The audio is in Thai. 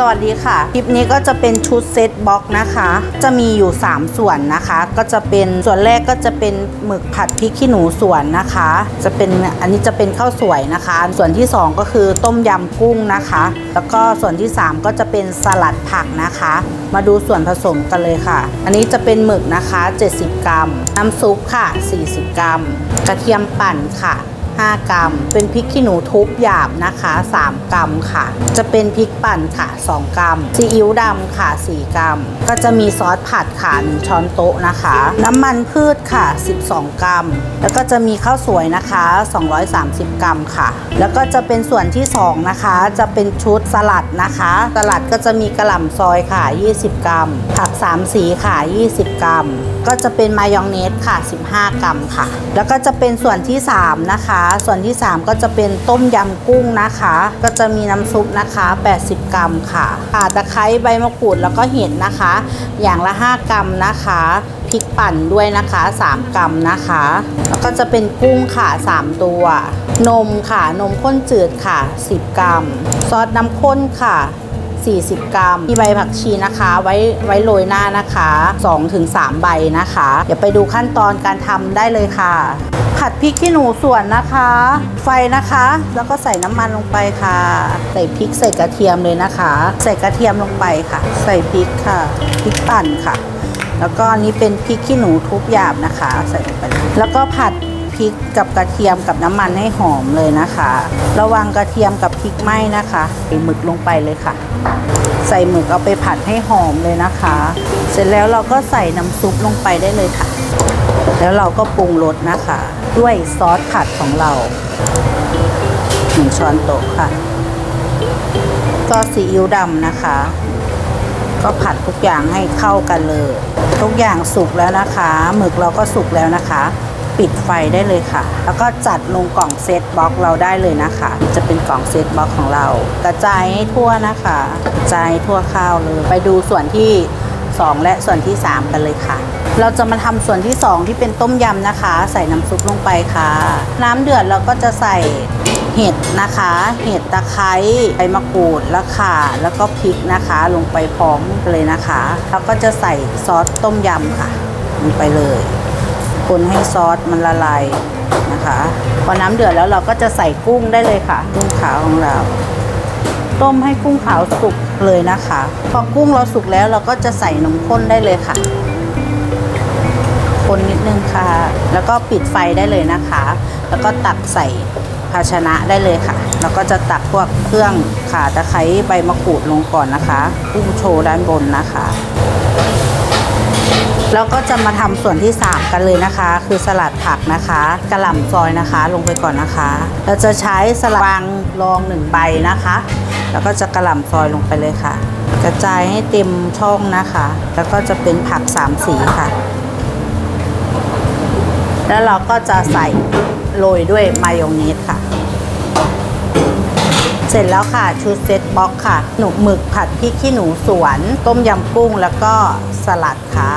สวัสดีค่ะ คลิปนี้ก็จะเป็นชุดเซตบ็อกนะคะ จะมีอยู่ 3 ส่วนนะคะ ก็จะเป็นส่วนแรกก็จะเป็นหมึกผัดพริกขี้หนูส่วนนะคะ จะเป็นอันนี้จะเป็นข้าวสวยนะคะ ส่วนที่ 2 ก็คือต้มยำกุ้งนะคะ แล้วก็ส่วนที่ 3 ก็จะเป็นสลัดผักนะคะ มาดูส่วนผสมกันเลยค่ะ อันนี้จะเป็นหมึกนะคะ 70 กรัม น้ำซุปค่ะ 40 กรัม กระเทียมปั่นค่ะ 5 กรัม เป็นพริกขี้หนูทุบหยาบนะคะ 3 กรัมค่ะ จะเป็นพริกปั่นค่ะ 2 กรัม ซีอิ๊วดำค่ะ 4 กรัม ก็จะมีซอสผัดค่ะ1ช้อนโต๊ะนะคะ น้ำมันพืชค่ะ 12 กรัม แล้วก็จะมีข้าวสวยนะคะ 230 กรัมค่ะ แล้วก็จะเป็นส่วนที่ 2 นะคะ จะเป็นชุดสลัดนะคะ สลัดก็จะมีกระหล่ำซอยค่ะ 20 กรัม ผัก 3 สีค่ะ 20 กรัม ก็จะเป็นมายองเนสค่ะ 15 กรัมค่ะ แล้วก็จะเป็นส่วนที่ 3 นะคะส่วนที่ 3 ก็จะเป็นต้มยำกุ้งนะคะ ก็จะมีน้ำซุปนะคะ 80 กรัมค่ะข่าตะไคร้ใบมะกรูดแล้วก็เห็ดนะคะ อย่างละ 5 กรัมนะคะพริกปั่นด้วยนะคะ 3 กรัมนะคะ แล้วก็จะเป็นกุ้งค่ะ 3 ตัว นมค่ะ นมข้นจืดค่ะ 10 กรัม ซอสน้ำข้นค่ะ 40 กรัม มีใบผักชีนะคะ ไว้ไว้โรยหน้านะคะ 2-3 ใบนะคะ เดี๋ยวไปดูขั้นตอนการทำได้เลยค่ะ ผัดพริกขี้หนูส่วนนะคะ ไฟนะคะ แล้วก็ใส่น้ำมันลงไปค่ะ ใส่พริกใส่กระเทียมเลยนะคะ ใส่กระเทียมลงไปค่ะ ใส่พริกค่ะ พริกปั่นค่ะ แล้วก็อันนี้เป็นพริกขี้หนูทุบหยาบนะคะ ใส่ลงไป แล้วก็ผัด พริกกับกระเทียมกับน้ำมันให้หอมเลยนะคะ ระวังกระเทียมกับพริกไหม้นะคะใส่หมึกลงไปเลยค่ะ ใส่หมึกเอาไปผัดให้หอมเลยนะคะ เสร็จแล้วเราก็ใส่น้ำซุปลงไปได้เลยค่ะ แล้วเราก็ปรุงรสนะคะ ด้วยซอสผัดของเราหนึ่งช้อนโต๊ะค่ะก็ซีอิ๊วดำนะคะ ก็ผัดทุกอย่างให้เข้ากันเลย ทุกอย่างสุกแล้วนะคะ หมึกเราก็สุกแล้วนะคะ ปิดไฟได้เลยค่ะ แล้วก็จัดลงกล่องเซตบ็อกเราได้เลยนะคะ จะเป็นกล่องเซตบ็อกของเรา กระจายให้ทั่วนะคะกระจายทั่วข้าวเลย ไปดูส่วนที่ 2 และส่วนที่ 3 กันเลยค่ะ เราจะมาทำส่วนที่ 2 ที่เป็นต้มยำนะคะ ใส่น้ำซุปลงไปค่ะ น้ำเดือดเราก็จะใส่เห็ดนะคะ เห็ดตะไคร้ใบมะกรูดแล้วข่าแล้วก็พริกนะคะ ลงไปพร้อมเลยนะคะ แล้วก็จะใส่ซอสต้มยำค่ะลงไปเลย คนให้ซอสมันละลายนะคะพอน้ำเดือดแล้วเราก็จะใส่กุ้งได้เลยค่ะ กุ้งขาวของเรา ต้มให้กุ้งขาวสุกเลยนะคะ พอกุ้งเราสุกแล้วเราก็จะใส่นมข้นได้เลยค่ะ คนนิดนึงค่ะ แล้วก็ปิดไฟได้เลยนะคะ แล้วก็ตักใส่ภาชนะได้เลยค่ะ แล้วก็จะตักพวกเครื่องข่าตะไคร้ใบมะกรูดลงก่อนนะคะกุ้งโชว์ด้านบนนะคะ แล้วก็จะมาทำส่วนที่ 3 กันเลยนะคะ คือสลัดผักนะคะกระหล่ำซอยนะคะ ลงไปก่อนนะคะ เราจะใช้สลัดวางรองหนึ่งใบนะคะ แล้วก็จะกระหล่ำซอยลงไปเลยค่ะ กระจายให้เต็มช่องนะคะ แล้วก็จะเป็นผักสามสีค่ะ แล้วเราก็จะใส่โรยด้วยมายองเนสค่ะ เสร็จแล้วค่ะชุดเซตบ็อกค่ะ หนูหมึกผัดพริกขี้หนูสวน ต้มยำกุ้งแล้วก็สลัดค่ะ